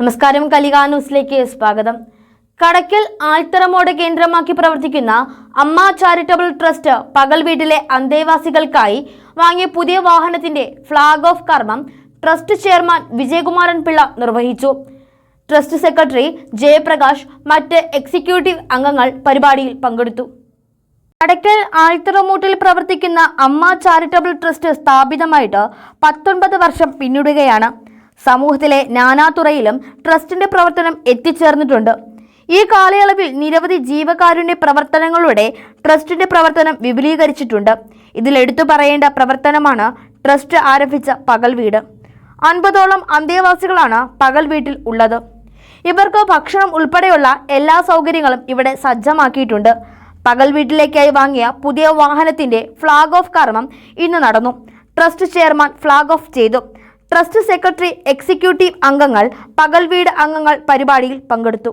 നമസ്കാരം കലിക ന്യൂസിലേക്ക് സ്വാഗതം. കടക്കൽ ആൽത്തറമോട് കേന്ദ്രമാക്കി പ്രവർത്തിക്കുന്ന അമ്മ ചാരിറ്റബിൾ ട്രസ്റ്റ് പകൽ വീട്ടിലെ അന്തേവാസികൾക്കായി വാങ്ങിയ പുതിയ വാഹനത്തിന്റെ ഫ്ളാഗ് ഓഫ് കർമ്മം ട്രസ്റ്റ് ചെയർമാൻ വിജയകുമാരൻ പിള്ള നിർവഹിച്ചു. ട്രസ്റ്റ് സെക്രട്ടറി ജയപ്രകാശ് മറ്റ് എക്സിക്യൂട്ടീവ് അംഗങ്ങൾ പരിപാടിയിൽ പങ്കെടുത്തു. കടക്കൽ ആൽത്തറമൂട്ടിൽ പ്രവർത്തിക്കുന്ന അമ്മ ചാരിറ്റബിൾ ട്രസ്റ്റ് സ്ഥാപിതമായിട്ട് പത്തൊൻപത് വർഷം പിന്നിടുകയാണ്. സമൂഹത്തിലെ നാനാതുറയിലും ട്രസ്റ്റിന്റെ പ്രവർത്തനം എത്തിച്ചേർന്നിട്ടുണ്ട്. ഈ കാലയളവിൽ നിരവധി ജീവകാരുണ്യ പ്രവർത്തനങ്ങളുടെ ട്രസ്റ്റിന്റെ പ്രവർത്തനം വിപുലീകരിച്ചിട്ടുണ്ട്. ഇതിൽ എടുത്തു പറയേണ്ട പ്രവർത്തനമാണ് ട്രസ്റ്റ് ആരംഭിച്ച പകൽ വീട്. അൻപതോളം അന്തേവാസികളാണ് പകൽ വീട്ടിൽ ഉള്ളത്. ഇവർക്ക് ഭക്ഷണം ഉൾപ്പെടെയുള്ള എല്ലാ സൗകര്യങ്ങളും ഇവിടെ സജ്ജമാക്കിയിട്ടുണ്ട്. പകൽ വീട്ടിലേക്കായി വാങ്ങിയ പുതിയ വാഹനത്തിന്റെ ഫ്ളാഗ് ഓഫ് കർമ്മം ഇന്ന് നടന്നു. ട്രസ്റ്റ് ചെയർമാൻ ഫ്ളാഗ് ഓഫ് ചെയ്തു. ട്രസ്റ്റ് സെക്രട്ടറി എക്സിക്യൂട്ടീവ് അംഗങ്ങൾ പകൽവീട് അംഗങ്ങൾ പരിപാടിയിൽ പങ്കെടുത്തു.